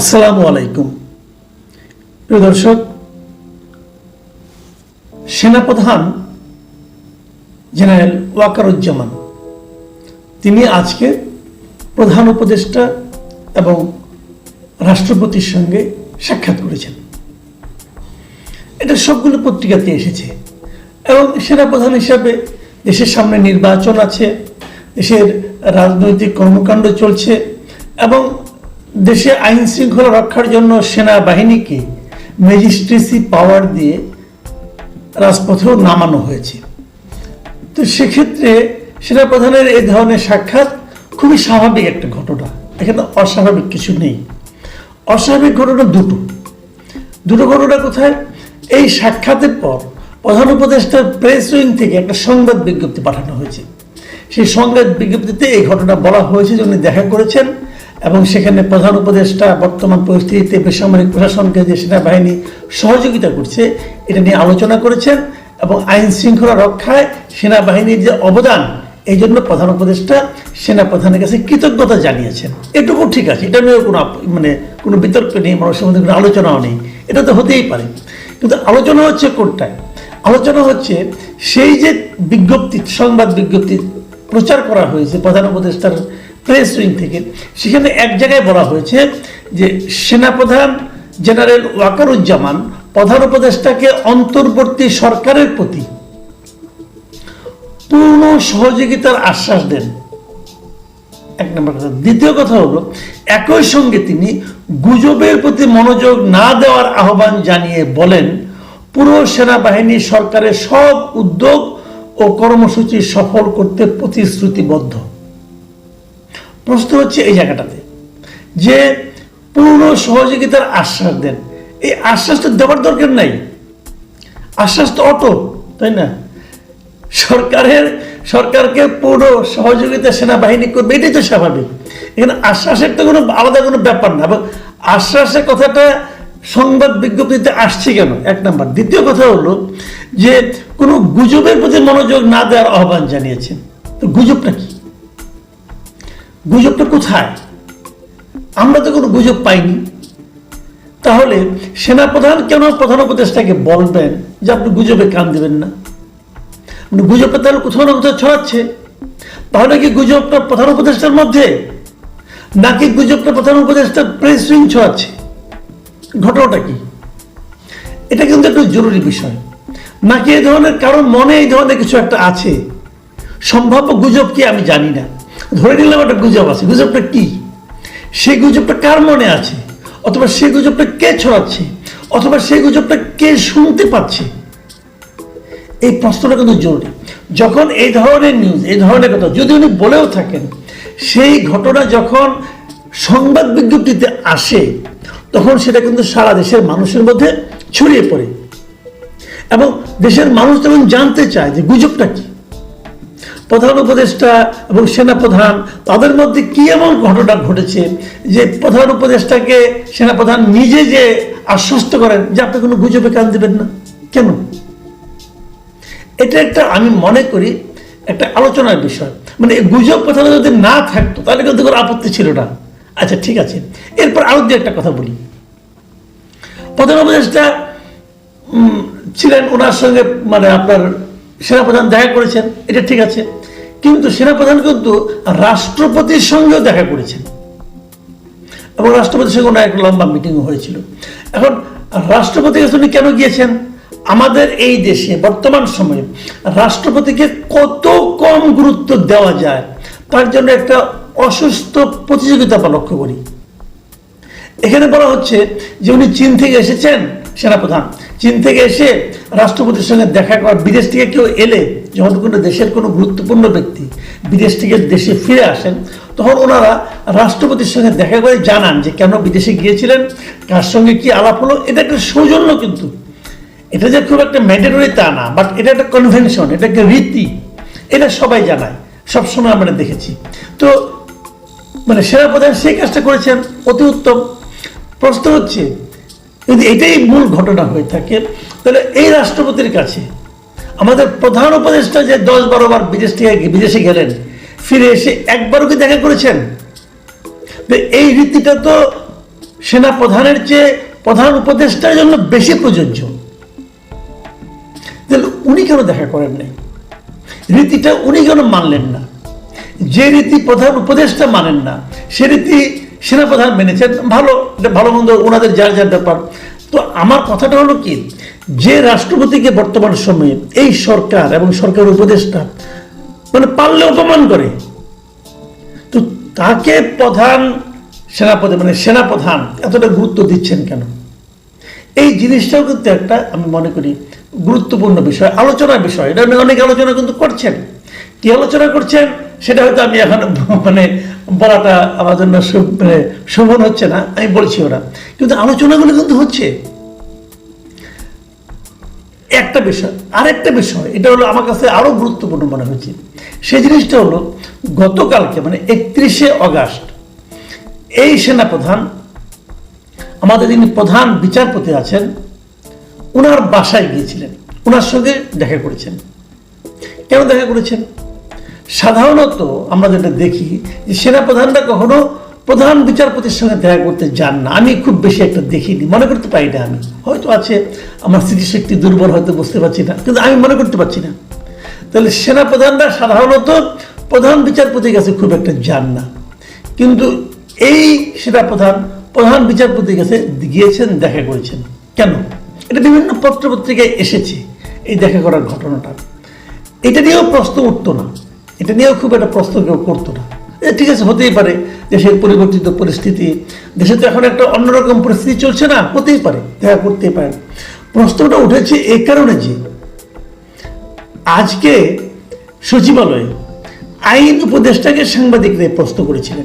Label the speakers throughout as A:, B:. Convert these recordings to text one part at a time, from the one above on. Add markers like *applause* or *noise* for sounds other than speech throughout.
A: আসসালামু আলাইকুম। প্রিয় দর্শক, সেনাপ্রধান জেনারেল ওয়াকারুজ্জামান, তিনি আজকে প্রধান উপদেষ্টা এবং রাষ্ট্রপতির সঙ্গে সাক্ষাৎ করেছেন। এটা সবগুলো পত্রিকাতে এসেছে এবং সেনাপ্রধান হিসাবে দেশের সামনে নির্বাচন আছে, দেশের রাজনৈতিক কর্মকাণ্ড চলছে এবং দেশে আইন শৃঙ্খলা রক্ষার জন্য সেনাবাহিনীকে ম্যাজিস্ট্রেসি পাওয়ার দিয়ে রাজপথেও নামানো হয়েছে। তো সেক্ষেত্রে সেনাপ্রধানের এই ধরনের সাক্ষাৎ খুবই স্বাভাবিক একটা ঘটনা। এখানে অস্বাভাবিক কিছু নেই। অস্বাভাবিক ঘটনা দুটো। দুটো ঘটনা কোথায়? এই সাক্ষাতের পর প্রধান উপদেষ্টার প্রেস উইং থেকে একটা সংবাদ বিজ্ঞপ্তি পাঠানো হয়েছে। সেই সংবাদ বিজ্ঞপ্তিতে এই ঘটনা বলা হয়েছে যে উনি দেখা করেছেন এবং সেখানে প্রধান উপদেষ্টা বর্তমান পরিস্থিতিতে বেসামরিক প্রশাসনকে যে সেনাবাহিনী সহযোগিতা করছে, এটা নিয়ে আলোচনা করেছেন এবং আইন শৃঙ্খলা রক্ষায় সেনাবাহিনীর যে অবদান, এই জন্য প্রধান উপদেষ্টা সেনা প্রধানের কাছে কৃতজ্ঞতা জানিয়েছেন। এটুকু ঠিক আছে, এটা নিয়েও কোনো মানে কোনো বিতর্ক নেই, মানুষের মধ্যে কোনো আলোচনাও নেই, এটা তো হতেই পারে। কিন্তু আলোচনা হচ্ছে কোনটায়? আলোচনা হচ্ছে সেই যে বিজ্ঞপ্তি, সংবাদ বিজ্ঞপ্তি প্রচার করা হয়েছে প্রধান উপদেষ্টার প্রেস উইং থেকে। সেখানে এক জায়গায় বলা হয়েছে যে সেনাপ্রধান জেনারেল ওয়াকারুজ্জামান প্রধান উপদেষ্টাকে অন্তর্বর্তী সরকারের প্রতি পূর্ণ সহযোগিতার আশ্বাস দেন। এক নম্বর কথা। দ্বিতীয় কথা হলো, একই সঙ্গে তিনি গুজবের প্রতি মনোযোগ না দেওয়ার আহ্বান জানিয়ে বলেন, পুরো সেনাবাহিনী সরকারের সব উদ্যোগ ও কর্মসূচি সফল করতে প্রতিশ্রুতিবদ্ধ। প্রশ্ন হচ্ছে এই জায়গাটাতে যে পূর্ণ সহযোগিতার আশ্বাস দেন। এই আশ্বাসটা দেওয়ার দরকার নাই। আশ্বাস তো অটো, তাই না? সরকারের, সরকারকে পুরো সহযোগিতা সেনাবাহিনী করবে, এটাই তো স্বাভাবিক। এখানে আশ্বাসের তো কোনো আলাদা কোনো ব্যাপার না। আশ্বাসের কথাটা সংবাদ বিজ্ঞপ্তিতে আসছে কেন? এক নাম্বার। দ্বিতীয় কথা হলো যে কোনো গুজবের প্রতি মনোযোগ না দেওয়ার আহ্বান জানিয়েছেন। তো গুজবটা কি? গুজবটা কোথায়? আমরা তো কোনো গুজব পাইনি। তাহলে সেনাপ্রধান কেন প্রধান উপদেষ্টাকে বলবেন যে আপনি গুজবে কান দেবেন না? মানে গুজবটা তাহলে কোথাও না কোথাও ছড়াচ্ছে। তাহলে কি গুজবটা প্রধান উপদেষ্টার মধ্যে? নাকি গুজবটা প্রধান উপদেষ্টার প্রেস উইং ছড়াচ্ছে? ঘটনাটা কি? এটা কিন্তু একটু জরুরি বিষয়। নাকি এই ধরনের কারণ মনে এই ধরনের কিছু একটা আছে? সম্ভাব্য গুজব কি আমি জানি না। ধরে নিলাম একটা গুজব আছে। গুজবটা কি? সেই গুজবটা কার মনে আছে? অথবা সেই গুজবটা কে ছড়াচ্ছে? অথবা সেই গুজবটা কে শুনতে পাচ্ছে? এই প্রশ্নটা কিন্তু জরুরি। যখন এই ধরনের নিউজ এই ধরনের কথা, যদি উনি বলেও থাকেন, সেই ঘটনা যখন সংবাদ বিজ্ঞপ্তিতে আসে, তখন সেটা কিন্তু সারা দেশের মানুষের মধ্যে ছড়িয়ে পড়ে। এবং দেশের মানুষ তখন জানতে চায় যে গুজবটা কি প্রধান উপদেষ্টা এবং সেনাপ্রধান, তাদের মধ্যে কি এমন ঘটনা ঘটেছে যে প্রধান উপদেষ্টাকে সেনাপ্রধান নিজে যে আশ্বস্ত করেন যে আপনি কোনো গুজবে কান দেবেন না? কেন? এটা একটা আমি মনে করি একটা আলোচনার বিষয়। মানে গুজব কথাটা যদি না থাকতো, তাহলে কিন্তু কোনো আপত্তি ছিল না। আচ্ছা ঠিক আছে। এরপর আরও দু একটা কথা বলি। প্রধান উপদেষ্টা ছিলেন ওনার সঙ্গে মানে আপনার সেনাপ্রধান দেখা করেছেন। এটা ঠিক আছে। কিন্তু সেনাপ্রধান কিন্তু রাষ্ট্রপতির সঙ্গেও দেখা করেছেন। এবং রাষ্ট্রপতির সঙ্গে ওনার একটা লম্বা মিটিং হয়েছিল। এখন রাষ্ট্রপতির কাছে উনি কেন গিয়েছেন? আমাদের এই দেশে বর্তমান সময়ে রাষ্ট্রপতিকে কত কম গুরুত্ব দেওয়া যায়, তার জন্য একটা অসুস্থ প্রতিযোগিতা লক্ষ্য করি। এখানে বলা হচ্ছে যে উনি চীন থেকে এসেছেন, সেনাপ্রধান। চীন থেকে এসে রাষ্ট্রপতির সঙ্গে দেখা করার, বিদেশ থেকে কেউ এলে যখন কোনো দেশের কোনো গুরুত্বপূর্ণ ব্যক্তি বিদেশ থেকে দেশে ফিরে আসেন, তখন ওনারা রাষ্ট্রপতির সঙ্গে দেখা করে জানান যে কেন বিদেশে গিয়েছিলেন, কার সঙ্গে কি আলাপ হলো। এটা একটা সৌজন্য কিন্তু। এটা যে খুব একটা ম্যান্ডেটরি তা না বাট এটা একটা কনভেনশন এটা একটা রীতি। এটা সবাই জানায়, সবসময় আমরা দেখেছি। তো মানে সেনাপ্রধান সেই কাজটা করেছেন, অতি উত্তম। প্রশ্ন হচ্ছে, যদি এটাই মূল ঘটনা হয়ে থাকে, তাহলে এই রাষ্ট্রপতির কাছে আমাদের প্রধান উপদেষ্টা যে দশ বারো বার বিদেশ থেকে বিদেশে গেলেন, ফিরে এসে একবারও কি দেখা করেছেন? এই রীতিটা তো সেনা প্রধানের চেয়ে প্রধান উপদেষ্টার জন্য বেশি প্রযোজ্য। তাহলে উনি কেন দেখা করেন নাই? রীতিটা উনি কেন মানলেন না? যে রীতি প্রধান উপদেষ্টা মানেন না, সে রীতি সেনাপ্রধান মেনেছেন, ভালো ভালো মন্দ ওনাদের যার যার ব্যাপার। তো আমার কথাটা হলো কি? যে রাষ্ট্রপতিকে বর্তমান সময়ে এই সরকার এবং সরকার উপদেষ্টা মানে পারলে অপমান করে, তো তাকে প্রধান সেনাপতি মানে সেনাপ্রধান এতটা গুরুত্ব দিচ্ছেন কেন? এই জিনিসটাও কিন্তু একটা আমি মনে করি গুরুত্বপূর্ণ বিষয়, আলোচনার বিষয়। এটা নিয়ে অনেক আলোচনা কিন্তু করছেন। কি আলোচনা করছেন? সেটা হয়তো আমি এখন *laughs* মানে বলাটা আমার জন্য মানে শোভন হচ্ছে না, আমি বলছি ওরা কিন্তু আলোচনাগুলো কিন্তু হচ্ছে। একটা বিষয়, আরেকটা বিষয়, এটা হলো আমার কাছে আরও গুরুত্বপূর্ণ মনে হচ্ছে। সেই জিনিসটা হলো, গতকালকে মানে একত্রিশে অগাস্ট, এই সেনাপ্রধান, আমাদের যিনি প্রধান বিচারপতি আছেন ওনার বাসায় গিয়েছিলেন। ওনার সঙ্গে দেখা করেছেন। কেন দেখা করেছেন? সাধারণত আমরা যেটা দেখি যে সেনাপ্রধানরা কখনো প্রধান বিচারপতির সঙ্গে দেখা করতে যান না। আমি খুব বেশি একটা দেখিনি, মনে করতে পারি না আমি। হয়তো আছে, আমার স্মৃতিশক্তি দুর্বল হয়তো বুঝতে পারছি না, কিন্তু আমি মনে করতে পারছি না। তাহলে সেনাপ্রধানরা সাধারণত প্রধান বিচারপতির কাছে খুব একটা যান না। কিন্তু এই সেনাপ্রধান প্রধান বিচারপতির কাছে গিয়েছেন, দেখা করেছেন। কেন? এটা বিভিন্ন পত্রপত্রিকায় এসেছে এই দেখা করার ঘটনাটা। এটা নিয়েও প্রশ্ন উঠতো না। এটা নিয়েও খুব একটা প্রশ্ন কেউ করতো না। এ, ঠিক আছে হতেই পারে দেশের পরিবর্তিত পরিস্থিতি। দেশে তো এখন একটা অন্যরকম পরিস্থিতি চলছে না হতেই পারে দেখা করতেই পারে। প্রশ্নটা উঠেছে এই কারণে যে আজকে সচিবালয়ে আইন উপদেষ্টাকে সাংবাদিকরা প্রশ্ন করেছিলেন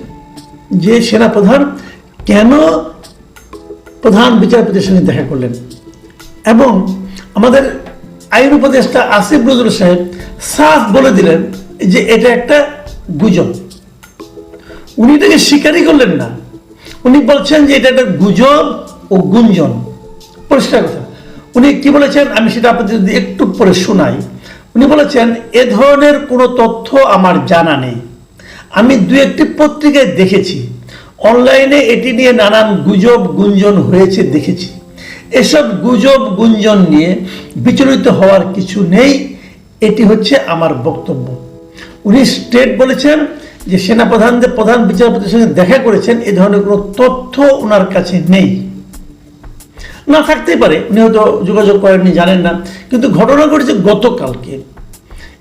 A: যে সেনাপ্রধান কেন প্রধান বিচারপতির সঙ্গে দেখা করলেন? এবং আমাদের আইন উপদেষ্টা আসিফ নজরুল সাহেব সাফ বলে দিলেন যে এটা একটা গুজব। উনি এটাকে স্বীকারই করলেন না। উনি বলছেন যে এটা একটা গুজব ও গুঞ্জন। পরিষ্কার কথা। উনি কি বলেছেন? আমি সেটা আপনাদের যদি একটু পরে শোনাই। উনি বলেছেন, এ ধরনের কোনো তথ্য আমার জানা নেই। আমি দু একটি পত্রিকায় দেখেছি। অনলাইনে এটি নিয়ে নানান গুজব গুঞ্জন হয়েছে দেখেছি। এসব গুজব গুঞ্জন নিয়ে বিচলিত হওয়ার কিছু নেই। এটি হচ্ছে আমার বক্তব্য। উনি স্টেট বলেছেন যে সেনাপ্রধানদের প্রধান বিচারপতির সঙ্গে দেখা করেছেন, এ ধরনের কোনো তথ্য ওনার কাছে নেই। না থাকতেই পারে, উনি হয়তো যোগাযোগ করেননি, জানেন না। কিন্তু ঘটনা ঘটেছে গতকালকে।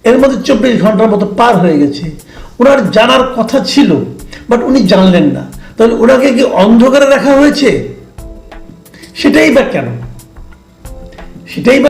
A: এর মধ্যে চব্বিশ ঘণ্টার মতো পার হয়ে গেছে। ওনার জানার কথা ছিল, বাট উনি জানলেন না। তাহলে ওনাকে কি অন্ধকারে রাখা হয়েছে? সেটাই বা কেন? সেটাই বা